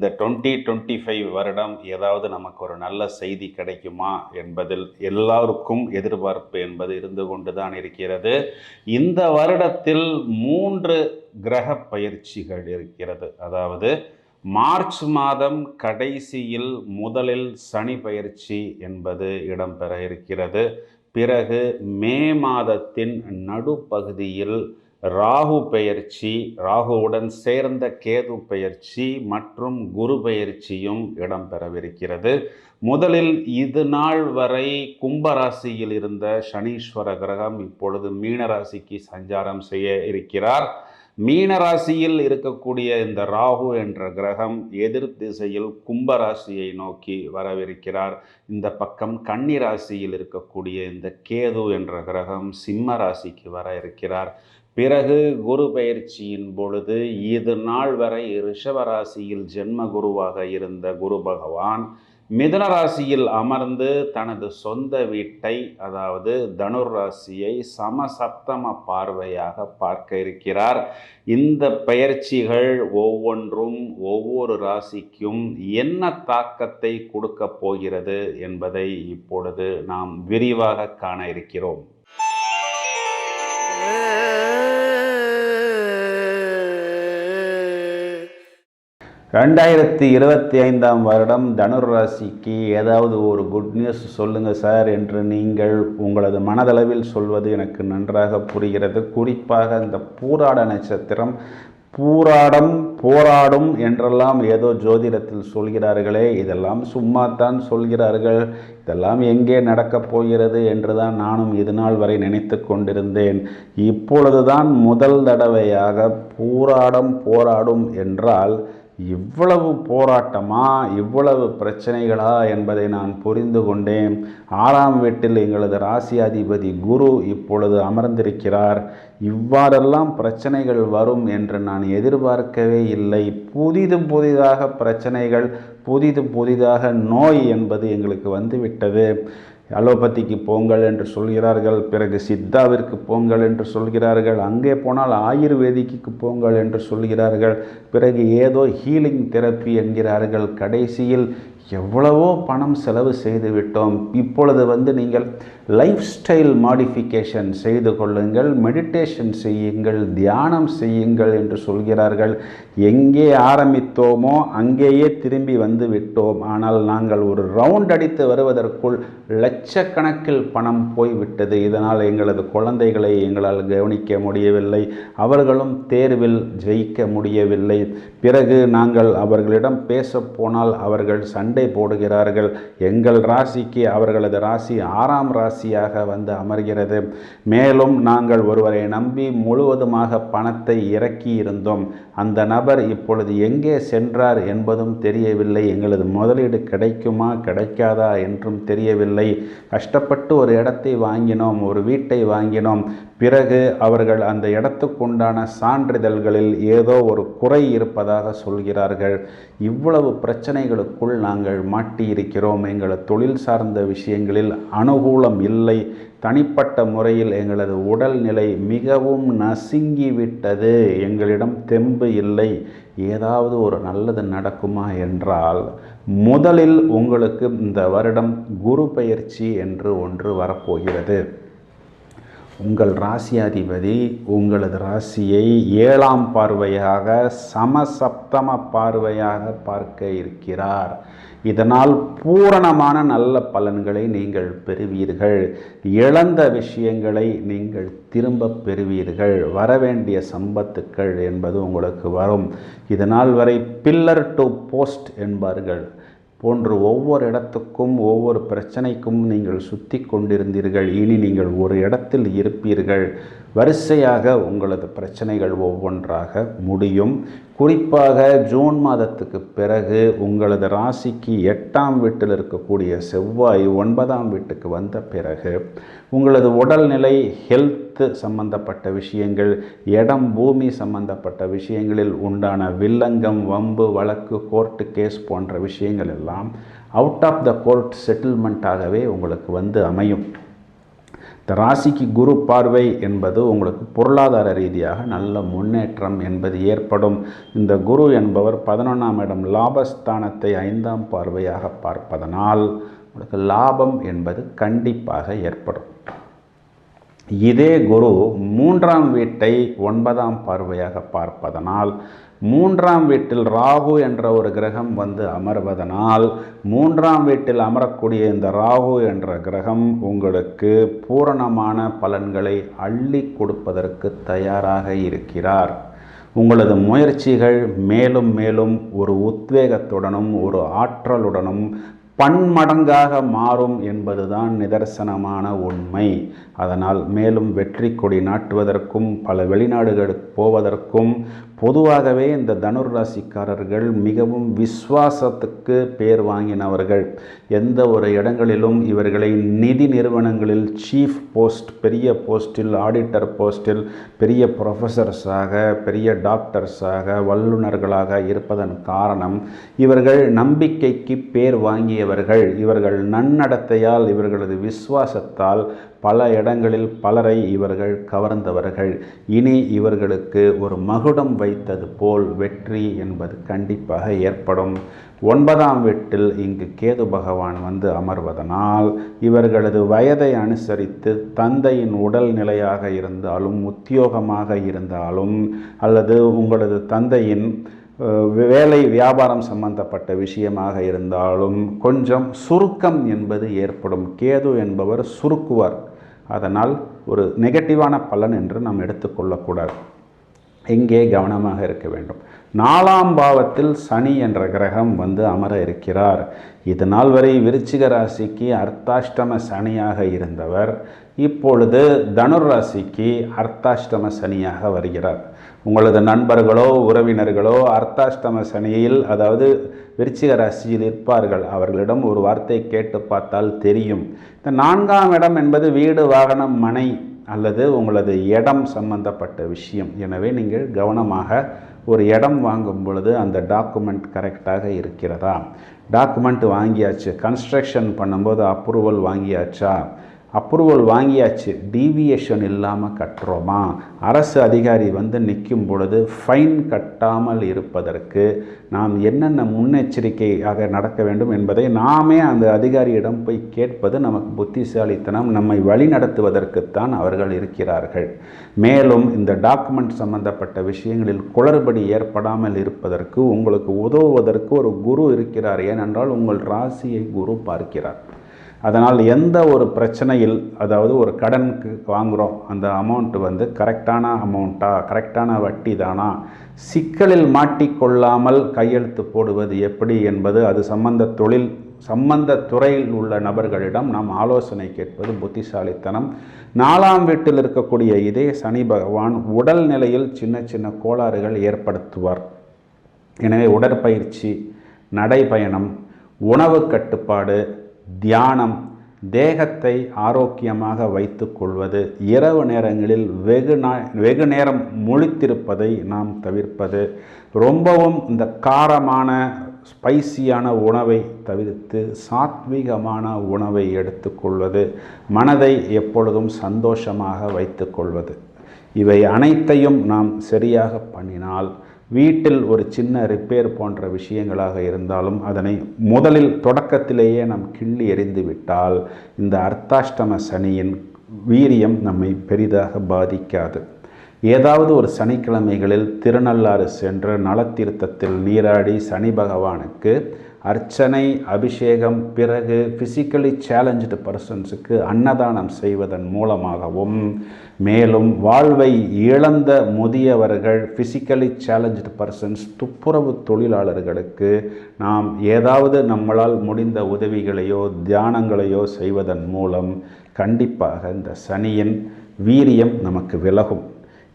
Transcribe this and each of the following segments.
இந்த twenty twenty five வருடம் ஏதாவது நமக்கு ஒரு நல்ல செய்தி கிடைக்குமா என்பதில் எல்லாருக்கும் எதிர்பார்ப்பு என்பது இருந்து கொண்டு தான் இருக்கிறது. இந்த வருடத்தில் மூன்று கிரக பயிற்சிகள் இருக்கிறது. அதாவது மார்ச் மாதம் கடைசியில் முதலில் சனி பயிற்சி என்பது இடம்பெற இருக்கிறது. பிறகு மே மாதத்தின் நடுப்பகுதியில் ராகு பெயர்ச்சி ராகுவுடன் சேர்ந்த கேது பெயர்ச்சி மற்றும் குரு பெயர்ச்சியும் இடம்பெறவிருக்கிறது. முதலில் இது நாள் வரை கும்பராசியில் இருந்த சனீஸ்வர கிரகம் இப்பொழுது மீனராசிக்கு சஞ்சாரம் செய்ய இருக்கிறார். மீனராசியில் இருக்கக்கூடிய இந்த ராகு என்ற கிரகம் எதிர் திசையில் கும்பராசியை நோக்கி வரவிருக்கிறார். இந்த பக்கம் கன்னிராசியில் இருக்கக்கூடிய இந்த கேது என்ற கிரகம் சிம்ம ராசிக்கு வர இருக்கிறார். பிறகு குரு பயிற்சியின் பொழுது இது நாள் வரை ரிஷபராசியில் ஜென்ம குருவாக இருந்த குரு பகவான் மிதன ராசியில் அமர்ந்து தனது சொந்த வீட்டை அதாவது தனுர் ராசியை சமசப்தம பார்வையாக பார்க்க இருக்கிறார். இந்த பயிற்சிகள் ஒவ்வொன்றும் ஒவ்வொரு ராசிக்கும் என்ன தாக்கத்தை கொடுக்க போகிறது என்பதை இப்பொழுது நாம் விரிவாக காண இருக்கிறோம். ரெண்டாயிரத்தி இருபத்தி ஐந்தாம் வருடம் தனுர் ராசிக்கு ஏதாவது ஒரு குட் நியூஸ் சொல்லுங்கள் சார் என்று நீங்கள் உங்களது மனதளவில் சொல்வது எனக்கு நன்றாக புரிகிறது. குறிப்பாக இந்த பூராட நட்சத்திரம் பூராடம் போராடும் என்றெல்லாம் ஏதோ ஜோதிடத்தில் சொல்கிறார்களே இதெல்லாம் சும்மா தான் சொல்கிறார்கள் இதெல்லாம் எங்கே நடக்கப் போகிறது என்று தான் நானும் இது நாள் வரை நினைத்து கொண்டிருந்தேன். இப்பொழுதுதான் முதல் தடவையாக பூராடம் போராடும் என்றால் இவ்வளவு போராட்டமா இவ்வளவு பிரச்சனைகளா என்பதை நான் புரிந்து கொண்டேன். ஆறாம் வீட்டில் எங்களது ராசியாதிபதி குரு இப்பொழுது அமர்ந்திருக்கிறார். இவ்வாறெல்லாம் பிரச்சனைகள் வரும் என்று நான் எதிர்பார்க்கவே இல்லை. புதிது புதிதாக பிரச்சனைகள் புதிது புதிதாக நோய் என்பது எங்களுக்கு வந்துவிட்டது. அலோபதிக்கு போங்கள் என்று சொல்கிறார்கள். பிறகு சித்தாவிற்கு போங்கள் என்று சொல்கிறார்கள். அங்கே போனால் ஆயுர்வேதிக்கு போங்கள் என்று சொல்கிறார்கள். பிறகு ஏதோ ஹீலிங் தெரப்பி என்கிறார்கள். கடைசியில் எவ்வளவோ பணம் செலவு செய்து விட்டோம் இப்பொழுது வந்து நீங்கள் லைஃப் ஸ்டைல் மாடிஃபிகேஷன் செய்து கொள்ளுங்கள். மெடிடேஷன் செய்யுங்கள். தியானம் செய்யுங்கள் என்று சொல்கிறார்கள். எங்கே ஆரம்பித்தோமோ அங்கேயே திரும்பி வந்து விட்டோம். ஆனால் நாங்கள் ஒரு ரவுண்ட் அடித்து வருவதற்குள் லட்சக்கணக்கில் பணம் போய்விட்டது. இதனால் எங்களது குழந்தைகளை எங்களால் கவனிக்க முடியவில்லை. அவர்களும் தேர்வில் ஜெயிக்க முடியவில்லை. பிறகு நாங்கள் அவர்களிடம் பேசப்போனால் அவர்கள் சண்டை போடுகிறார்கள். எங்கள் ராசிக்கு அவர்களது ராசி ஆறாம் ராசியாக வந்து அமர்கிறது. மேலும் நாங்கள் ஒருவரை நம்பி முழுவதுமாக பணத்தை இறக்கி இருந்தோம் அந்த நபர் இப்பொழுது எங்கே சென்றார் என்பதும் தெரியவில்லை. எங்களது முதலீடு கிடைக்குமா கிடைக்காதா என்றும் தெரியவில்லை. கஷ்டப்பட்டு ஒரு இடத்தை வாங்கினோம் ஒரு வீட்டை வாங்கினோம். பிறகு அவர்கள் அந்த இடத்துக்குண்டான சான்றிதழ்களில் ஏதோ ஒரு குறை இருப்பதாக சொல்கிறார்கள். இவ்வளவு பிரச்சனைகளுக்குள் நாங்கள் மாட்டியிருக்கிறோம். எங்களது தொழில் சார்ந்த விஷயங்களில் அனுகூலம் இல்லை. தனிப்பட்ட முறையில் எங்களது உடல்நிலை மிகவும் நசுங்கிவிட்டது. எங்களிடம் தெம்பு இல்லை. ஏதாவது ஒரு நல்லது நடக்குமா என்றால் முதலில் உங்களுக்கு இந்த வருடம் குரு பயிற்சி என்று ஒன்று வரப்போகிறது. உங்கள் ராசியாதிபதி உங்களது ராசியை ஏழாம் பார்வையாக சமசப்தம பார்வையாக பார்க்க இருக்கிறார். இதனால் பூரணமான நல்ல பலன்களை நீங்கள் பெறுவீர்கள். இழந்த விஷயங்களை நீங்கள் திரும்ப பெறுவீர்கள். வரவேண்டிய சம்பத்துக்கள் என்பது உங்களுக்கு வரும். இதனால் வரை பில்லர் டு போஸ்ட் என்பார்கள். போன்று ஒவ்வொரு இடத்துக்கும் ஒவ்வொரு பிரச்சனைக்கும் நீங்கள் சுற்றி கொண்டிருந்தீர்கள். இனி நீங்கள் ஒரு இடத்தில் இருப்பீர்கள். வரிசையாக உங்களது பிரச்சனைகள் ஒவ்வொன்றாக முடியும். குறிப்பாக ஜூன் மாதத்துக்கு பிறகு உங்களது ராசிக்கு எட்டாம் வீட்டில் இருக்கக்கூடிய செவ்வாய் ஒன்பதாம் வீட்டுக்கு வந்த பிறகு உங்களது உடல்நிலை ஹெல்த்து சம்பந்தப்பட்ட விஷயங்கள் இடம் பூமி சம்பந்தப்பட்ட விஷயங்களில் உண்டான வில்லங்கம் வம்பு வழக்கு கோர்ட்டு கேஸ் போன்ற விஷயங்கள் எல்லாம் அவுட் ஆஃப் த கோர்ட் செட்டில்மெண்ட்டாகவே உங்களுக்கு வந்து அமையும். இந்த ராசிக்கு குரு பார்வை என்பது உங்களுக்கு பொருளாதார ரீதியாக நல்ல முன்னேற்றம் என்பது ஏற்படும். இந்த குரு என்பவர் பதினொன்றாம் இடம் லாபஸ்தானத்தை ஐந்தாம் பார்வையாக பார்ப்பதனால் உங்களுக்கு லாபம் என்பது கண்டிப்பாக ஏற்படும். இதே குரு மூன்றாம் வீட்டை ஒன்பதாம் பார்வையாக பார்ப்பதனால் மூன்றாம் வீட்டில் ராகு என்ற ஒரு கிரகம் வந்து அமர்வதனால் மூன்றாம் வீட்டில் அமரக்கூடிய இந்த ராகு என்ற கிரகம் உங்களுக்கு பூரணமான பலன்களை அள்ளி கொடுப்பதற்கு தயாராக இருக்கிறார். உங்களது முயற்சிகள் மேலும் மேலும் ஒரு உத்வேகத்துடனும் ஒரு ஆற்றலுடனும் பன்மடங்காக மாறும் என்பதுதான் நிதர்சனமான உண்மை. அதனால் மேலும் வெற்றி கொடி நாட்டுவதற்கும் பல வெளிநாடுகளுக்கு போவதற்கும் பொதுவாகவே இந்த தனுர் ராசிக்காரர்கள் மிகவும் விஸ்வாசத்துக்கு பேர் வாங்கினவர்கள். எந்த ஒரு இடங்களிலும் இவர்களை நிதி நிறுவனங்களில் சீஃப் போஸ்ட் பெரிய போஸ்டில் ஆடிட்டர் போஸ்டில் பெரிய ப்ரொஃபஸர்ஸாக பெரிய டாக்டர்ஸாக வல்லுநர்களாக இருப்பதன் காரணம் இவர்கள் நம்பிக்கைக்கு பேர் வாங்கியவர்கள். இவர்கள் நன்னடத்தையால் இவர்களது விஸ்வாசத்தால் பல இடங்களில் பலரை இவர்கள் கவர்ந்தவர்கள். இனி இவர்களுக்கு ஒரு மகுடம் வைத்தது போல் வெற்றி என்பது கண்டிப்பாக ஏற்படும். ஒன்பதாம் வீட்டில் இங்கு கேது பகவான் வந்து அமர்வதனால் இவர்களது வயதை அனுசரித்து தந்தையின் உடல் நிலையாக இருந்தாலும் உத்தியோகமாக இருந்தாலும் அல்லது உங்களது தந்தையின் வேலை வியாபாரம் சம்பந்தப்பட்ட விஷயமாக இருந்தாலும் கொஞ்சம் சுருக்கம் என்பது ஏற்படும். கேது என்பவர் சுருக்குவார். அதனால் ஒரு நெகட்டிவான பலன் என்று நாம் எடுத்துக்கொள்ளக்கூடாது. எங்கே கவனமாக இருக்க வேண்டும். நாலாம் பாவத்தில் சனி என்ற கிரகம் வந்து அமர இருக்கிறார். இது நாள் வரை விருச்சிக ராசிக்கு அர்த்தாஷ்டம சனியாக இருந்தவர். இப்பொழுது தனுர் ராசிக்கு அர்த்தாஷ்டம சனியாக வருகிறார். உங்களது நண்பர்களோ உறவினர்களோ அர்த்தாஷ்டம சனியில் அதாவது விருச்சிக ராசியில் இருப்பார்கள் அவர்களிடம் ஒரு வார்த்தை கேட்டு பார்த்தால் தெரியும். இந்த நான்காம் இடம் என்பது வீடு வாகனம் மனை அல்லது உங்களது இடம் சம்பந்தப்பட்ட விஷயம். எனவே நீங்கள் கவனமாக ஒரு இடம் வாங்கும் பொழுது அந்த டாக்குமெண்ட் கரெக்டாக இருக்கிறதா? டாக்குமெண்ட் வாங்கியாச்சு. கன்ஸ்ட்ரக்ஷன் பண்ணும்போது அப்ரூவல் வாங்கியாச்சா? அப்ரூவல் வாங்கியாச்சு. டீவியேஷன் இல்லாமல் கட்டுறோமா? அரசு அதிகாரி வந்து நிற்கும் பொழுது ஃபைன் கட்டாமல் இருப்பதற்கு நாம் என்னென்ன முன்னெச்சரிக்கையாக நடக்க வேண்டும் என்பதை நாமே அந்த அதிகாரியிடம் போய் கேட்பது நமக்கு புத்திசாலித்தனம் நம்மை வழி நடத்துவதற்குத்தான் அவர்கள் இருக்கிறார்கள். மேலும் இந்த டாக்குமெண்ட் சம்பந்தப்பட்ட விஷயங்களில் குளறுபடி ஏற்படாமல் இருப்பதற்கு உங்களுக்கு உதவுவதற்கு ஒரு குரு இருக்கிறார். ஏனென்றால் உங்கள் ராசியை குரு பார்க்கிறார். அதனால் எந்த ஒரு பிரச்சனையில் அதாவது ஒரு கடனுக்கு வாங்குகிறோம் அந்த அமௌண்ட்டு வந்து கரெக்டான அமௌண்ட்டா கரெக்டான வட்டி தானா? சிக்கலில் மாட்டிக்கொள்ளாமல் கையெழுத்து போடுவது எப்படி என்பது அது சம்பந்த தொழில் சம்பந்த துறையில் உள்ள நபர்களிடம் நாம் ஆலோசனை கேட்பது புத்திசாலித்தனம். நாலாம் வீட்டில் இருக்கக்கூடிய இதே சனி பகவான் உடல் நிலையில் சின்ன சின்ன கோளாறுகள் ஏற்படுத்துவார். எனவே உடற்பயிற்சி நடைபயணம் உணவு கட்டுப்பாடு தியானம் தேகத்தை ஆரோக்கியமாக வைத்து கொள்வது இரவு நேரங்களில் வெகு நா வெகு நேரம் முழித்திருப்பதை நாம் தவிர்ப்பது ரொம்பவும் இந்த காரமான ஸ்பைசியான உணவை தவிர்த்து சாத்விகமான உணவை எடுத்துக்கொள்வது மனதை எப்பொழுதும் சந்தோஷமாக வைத்துக்கொள்வது இவை அனைத்தையும் நாம் சரியாக பண்ணினால் வீட்டில் ஒரு சின்ன ரிப்பேர் போன்ற விஷயங்களாக இருந்தாலும் அதனை முதலில் தொடக்கத்திலேயே நாம் கிள்ளி எறிந்து விட்டால் இந்த அர்த்தாஷ்டம சனியின் வீரியம் நம்மை பெரிதாக பாதிக்காது. ஏதாவது ஒரு சனிக்கிழமைகளில் திருநள்ளாறு சென்று நலத்தீர்த்தத்தில் நீராடி சனி பகவானுக்கு அர்ச்சனை அபிஷேகம் பிறகு ஃபிசிக்கலி சேலஞ்சு பர்சன்ஸுக்கு அன்னதானம் செய்வதன் மூலமாகவும் மேலும் வாழ்வை இழந்த முதியவர்கள் ஃபிசிக்கலி சேலஞ்சு பர்சன்ஸ் துப்புரவு தொழிலாளர்களுக்கு நாம் ஏதாவது நம்மளால் முடிந்த உதவிகளையோ தியானங்களையோ செய்வதன் மூலம் கண்டிப்பாக இந்த சனியின் வீரியம் நமக்கு விலகும்.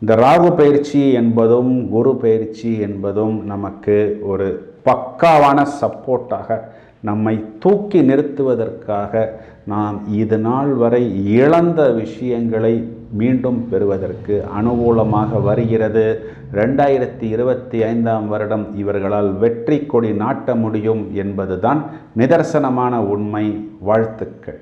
இந்த ராகு பயிற்சி என்பதும் குரு பயிற்சி என்பதும் நமக்கு ஒரு பக்காவான சப்போர்ட்டாக நம்மை தூக்கி நிறுத்துவதற்காக நாம் இது நாள் வரை இழந்த விஷயங்களை மீண்டும் பெறுவதற்கு அனுகூலமாக வருகிறது. ரெண்டாயிரத்தி இருபத்தி ஐந்தாம் வருடம் இவர்களால் வெற்றி கொடி நாட்ட முடியும் என்பதுதான் நிதர்சனமான உண்மை. வாழ்த்துக்கள்.